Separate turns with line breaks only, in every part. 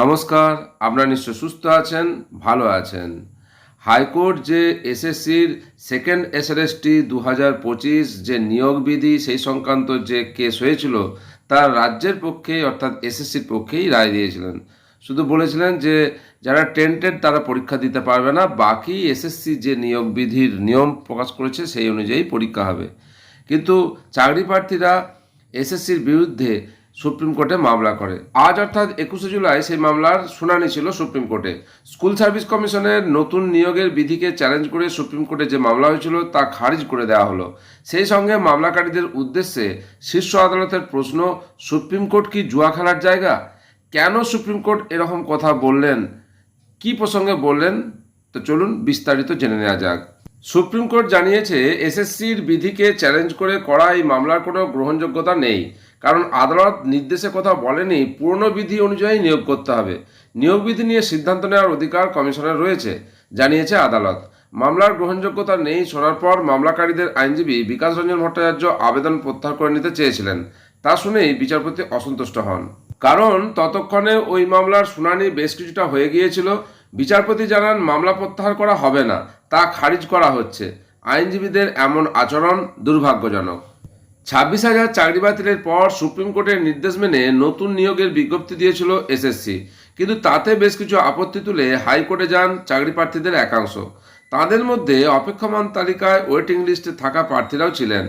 নমস্কার, আপনারা নিশ্চয় সুস্থ আছেন, ভালো আছেন। হাইকোর্ট যে এসএসসির সেকেন্ড এসএলএসটি দু হাজার পঁচিশ যে নিয়োগ বিধি, সেই সংক্রান্ত যে কেস হয়েছিল, তা রাজ্যের পক্ষে, অর্থাৎ এসএসসির পক্ষেই রায় দিয়েছিলেন। শুধু বলেছিলেন যে, যারা টেন্টেড, তারা পরীক্ষা দিতে পারবে না, বাকি এসএসসি যে নিয়োগ বিধির নিয়ম প্রকাশ করেছে, সেই অনুযায়ী পরীক্ষা হবে। কিন্তু চাকরি প্রার্থীরা এসএসসির বিরুদ্ধে সুপ্রিম কোর্টে মামলা করে। আজ অর্থাৎ একুশে জুলাই সেই মামলার শুনানি ছিল সুপ্রিম কোর্টে। স্কুল সার্ভিস কমিশনের নতুন নিয়োগের বিধিকে চ্যালেঞ্জ করে সুপ্রিম কোর্টে যে মামলা হয়েছিল তা খারিজ করে দেওয়া হলো। সেই সঙ্গে মামলাকারীদের উদ্দেশ্যে শীর্ষ আদালতের প্রশ্ন, সুপ্রিম কোর্ট কি জুয়া খেলার জায়গা? কেন সুপ্রিম কোর্ট এরকম কথা বললেন? কি প্রসঙ্গে বললেন? তো চলুন বিস্তারিত জেনে নেওয়া যাক। সুপ্রিম কোর্ট জানিয়েছে, এসএসসির বিধিকে চ্যালেঞ্জ করে করা এই মামলার কোনো গ্রহণযোগ্যতা নেই। কারণ আদালত নির্দেশে কথা বলেনি, পুরনো বিধি অনুযায়ী নিয়োগ করতে হবে। নিয়োগ বিধি নিয়ে সিদ্ধান্ত নেওয়ার অধিকার কমিশনের রয়েছে, জানিয়েছে আদালত। মামলার গ্রহণযোগ্যতা নেই শোনার পর মামলাকারীদের আইনজীবী বিকাশ রঞ্জন ভট্টাচার্য আবেদন প্রত্যাহার করে নিতে চেয়েছিলেন। তা শুনেই বিচারপতি অসন্তুষ্ট হন। কারণ ততক্ষণে ওই মামলার শুনানি বেশ কিছুটা হয়ে গিয়েছিল। বিচারপতি জানান, মামলা প্রত্যাহার করা হবে না, তা খারিজ করা হচ্ছে। আইনজীবীদের এমন আচরণ দুর্ভাগ্যজনক। ছাব্বিশ হাজার চাকরি বাতিলের পর সুপ্রিম কোর্টের নির্দেশ মেনে নতুন নিয়োগের বিজ্ঞপ্তি দিয়েছিল এসএসসি। কিন্তু তাতে বেশ কিছু আপত্তি তুলে হাইকোর্টে যান চাকরি প্রার্থীদের একাংশ। তাদের মধ্যে অপেক্ষমান তালিকায় ওয়েটিং লিস্টে থাকা প্রার্থীরাও ছিলেন।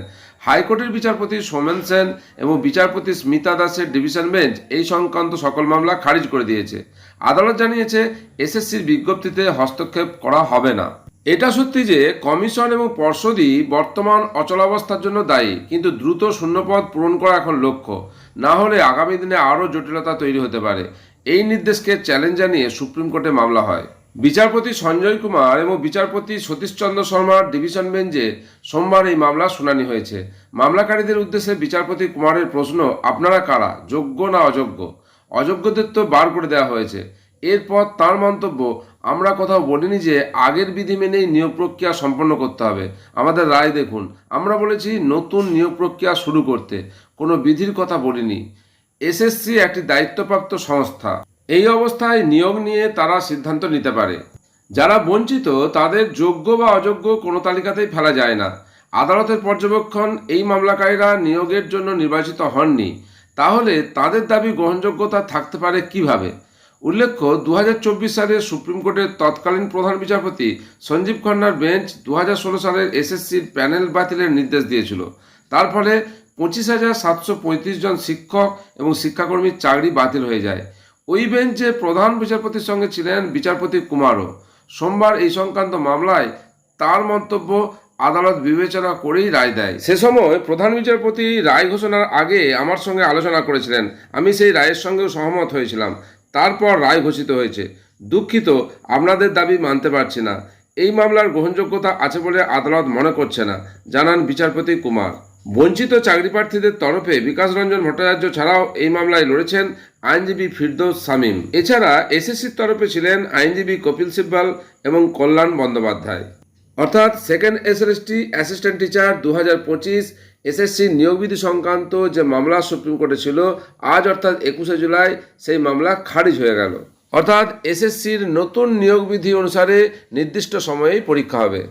হাইকোর্টের বিচারপতি সোমেন সেন এবং বিচারপতি স্মিতা দাসের ডিভিশন বেঞ্চ এই সংক্রান্ত সকল মামলা খারিজ করে দিয়েছে। আদালত জানিয়েছে, এসএসসির বিজ্ঞপ্তিতে হস্তক্ষেপ করা হবে না। এটা সত্যি যে কমিশন এবং পর্ষদই বর্তমান অচলাবস্থার জন্য দায়ী, কিন্তু দ্রুত শূন্যপদ পূরণ করা এখন লক্ষ্য। না হলে আগামী দিনে আরও জটিলতা তৈরি হতে পারে। এই নির্দেশকে চ্যালেঞ্জ জানিয়ে সুপ্রিম কোর্টে মামলা হয়। বিচারপতি সঞ্জয় কুমার এবং বিচারপতি সতীশচন্দ্র শর্মার ডিভিশন বেঞ্চে সোমবার এই মামলা শুনানি হয়েছে। মামলাকারীদের উদ্দেশ্যে বিচারপতি কুমারের প্রশ্ন, আপনারা কারা? যোগ্য না অযোগ্য? অযোগ্যদের তো বার করে দেওয়া হয়েছে। এরপর তার মন্তব্য, আমরা কোথাও বলিনি যে আগের বিধি মেনেই নিয়োগ প্রক্রিয়া সম্পন্ন করতে হবে। আমাদের রায় দেখুন। আমরা বলেছি নতুন নিয়োগ প্রক্রিয়া শুরু করতে। কোনো বিধির কথা বলিনি। এসএসসি একটি দায়িত্বপ্রাপ্ত সংস্থা। এই অবস্থায় নিয়োগ নিয়ে তারা সিদ্ধান্ত নিতে পারে। যারা বঞ্চিত, তাদের যোগ্য বা অযোগ্য কোনো তালিকাতেই ফেলা যায় না। আদালতের পর্যবেক্ষণ, এই মামলাকারীরা নিয়োগের জন্য নির্বাচিত হননি। তাহলে তাদের দাবি গ্রহণযোগ্যতা থাকতে পারে কীভাবে? উল্লেখ্য দু সালের সুপ্রিম কোর্টের তৎকালীন প্রধান বিচারপতি সঞ্জীব খন্নার বেঞ্চ দু হাজার ষোলো সালের এসএসসির প্যানেল বাতিলের নির্দেশ দিয়েছিল। তার ফলে পঁচিশ হাজার সাতশো পঁয়ত্রিশ জন শিক্ষক এবং শিক্ষাকর্মীর চাকরি বাতিল হয়ে যায়। ওই বেঞ্চে প্রধান বিচারপতির সঙ্গে ছিলেন বিচারপতি কুমারও। সোমবার এই সংক্রান্ত মামলায় তার মন্তব্য আদালত বিবেচনা করেই রায় দেয়। সে সময় প্রধান বিচারপতি রায় ঘোষণার আগে আমার সঙ্গে আলোচনা করেছিলেন। আমি সেই রায়ের সঙ্গেও সহমত হয়েছিলাম। তারপর রায় ঘোষিত হয়েছে। দুঃখিত, আপনাদের দাবি মানতে পারছি না। এই মামলার গ্রহণযোগ্যতা আছে বলে আদালত মনে করছে না, জানান বিচারপতি কুমার। বঞ্চিত চাকরি প্রার্থীদের তরফে বিকাশ রঞ্জন ভট্টাচার্য ছাড়াও এই মামলায় লড়েছেন আইনজীবী ফিরদৌস সামিম এছাড়া এসএসসির তরফে ছিলেন আইনজীবী কপিল সিব্বাল এবং কল্যাণ বন্দ্যোপাধ্যায়। অর্থাৎ সেকেন্ড এসএলএসটি অ্যাসিস্ট্যান্ট টিচার দু হাজার পঁচিশ এসএসসি নিয়োগবিধি সংক্রান্ত যে মামলা সুপ্রিম কোর্টে ছিল, আজ অর্থাৎ একুশে জুলাই সেই মামলা খারিজ হয়ে গেল। অর্থাৎ এসএসসির নতুন নিয়োগবিধি অনুসারে নির্দিষ্ট সময়েই পরীক্ষা হবে।